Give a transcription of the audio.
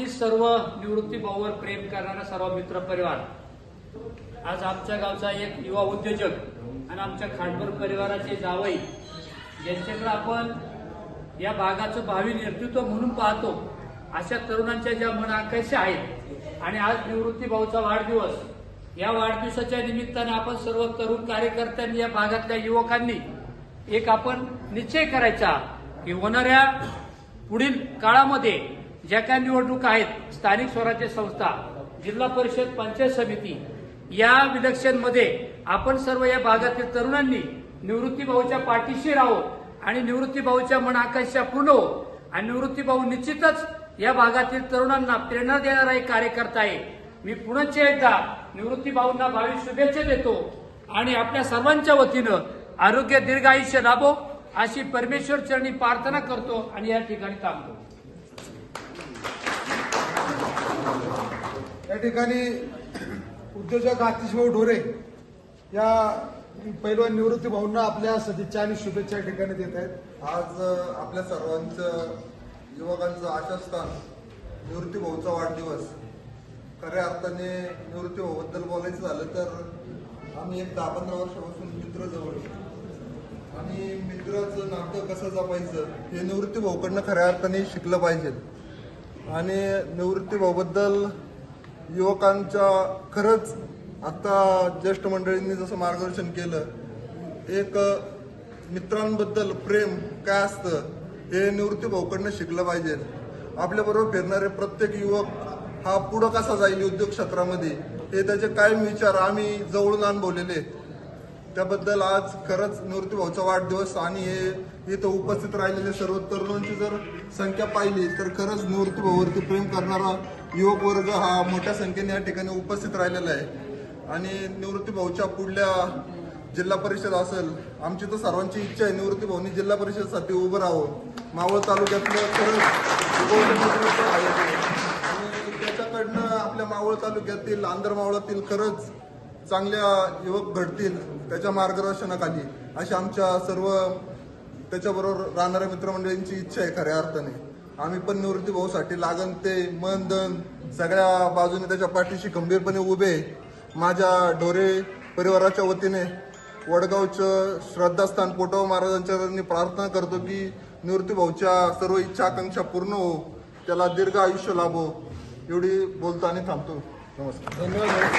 उपस्थित सर्व निवृत्ती भाऊवर प्रेम करणारा सर्व मित्र परिवार. आज आमच्या गावचा एक युवा उद्योजक आणि आमच्या खांडपूर परिवाराचे जावई यांच्याकडे आपण या भागाचं भावी नेतृत्व म्हणून पाहतो. अशा तरुणांच्या ज्या मन आहेत आणि आज निवृत्ती भाऊचा वाढदिवस या वाढदिवसाच्या निमित्ताने आपण सर्व तरुण कार्यकर्त्यांनी या भागातल्या युवकांनी एक आपण निश्चय करायचा की होणाऱ्या पुढील काळामध्ये ज्या काही निवडणुका आहेत स्थानिक स्वराज्य संस्था जिल्हा परिषद पंचायत समिती या विलक्षणमध्ये आपण सर्व या भागातील तरुणांनी निवृत्तीभाऊच्या पाठीशी राहो आणि निवृत्तीभाऊच्या मन आकांक्षा पूर्ण हो. आणि निवृत्तीभाऊ निश्चितच या भागातील तरुणांना प्रेरणा देणारा एक कार्यकर्ता आहे. मी पुनश्च एकदा निवृत्तीभाऊंना भावी शुभेच्छा देतो आणि आपल्या सर्वांच्या वतीनं आरोग्य दीर्घ आयुष्य लाभो अशी परमेश्वर चरणी प्रार्थना करतो आणि या ठिकाणी थांबतो. या ठिकाणी उद्योजक आतिशभाऊ ढोरे या पैलवान निवृत्ती भाऊंना आपल्या सदिच्छा आणि शुभेच्छा या ठिकाणी देत आहेत. आज आपल्या सर्वांचं युवकांचं आशास्थान निवृत्ती भाऊचा वाढदिवस. खऱ्या अर्थाने निवृत्ती भाऊबद्दल बोलायचं झालं तर आम्ही एक दहा पंधरा वर्षापासून मित्र जवळ आणि मित्राचं नातं कसं जपायचं हे निवृत्ती भाऊकडनं खऱ्या अर्थाने शिकलं पाहिजे. आणि निवृत्तीभाऊबद्दल युवकांच्या खरंच आता ज्येष्ठ मंडळींनी जसं मार्गदर्शन केलं एक मित्रांबद्दल प्रेम काय असतं हे निवृत्तीभाऊकडनं शिकलं पाहिजे आपल्याबरोबर फिरणारे प्रत्येक युवक हा पुढं कसा जाईल उद्योग क्षेत्रामध्ये हे त्याचे कायम विचार आम्ही जवळून अनुभवलेले आहेत. त्याबद्दल आज खरंच निवृत्ती भाऊचा वाढदिवस आणि हे इथं उपस्थित राहिलेले सर्व तरुणांची जर संख्या पाहिली तर खरंच निवृत्ती भाऊवरती प्रेम करणारा युवक वर्ग हा मोठ्या संख्येने या ठिकाणी उपस्थित राहिलेला आहे. आणि निवृत्ती भाऊच्या पुढल्या जिल्हा परिषद असेल आमची तर सर्वांची इच्छा आहे निवृत्ती भाऊनी जिल्हा परिषदसाठी उभं राहावं. मावळ तालुक्यातलं खरंच आहे. आणि त्याच्याकडनं आपल्या मावळ तालुक्यातील आंध्र मावळातील खरंच चांगल्या युवक घडतील त्याच्या मार्गदर्शनाखाली अशी आमच्या सर्व त्याच्याबरोबर राहणाऱ्या मित्रमंडळींची इच्छा आहे खऱ्या अर्थाने. आम्ही पण निवृत्ती भाऊसाठी लागन ते मन धन सगळ्या बाजूने त्याच्या पाठीशी खंबीरपणे उभे आहे. माझ्या ढोरे परिवाराच्या वतीने वडगावचं श्रद्धास्थान पोटव महाराजांच्या चरणी प्रार्थना करतो की निवृत्ती भाऊच्या सर्व इच्छा आकांक्षा पूर्ण हो. त्याला दीर्घ आयुष्य लाभो. एवढी बोलतो आणि थांबतो. नमस्कार. धन्यवाद.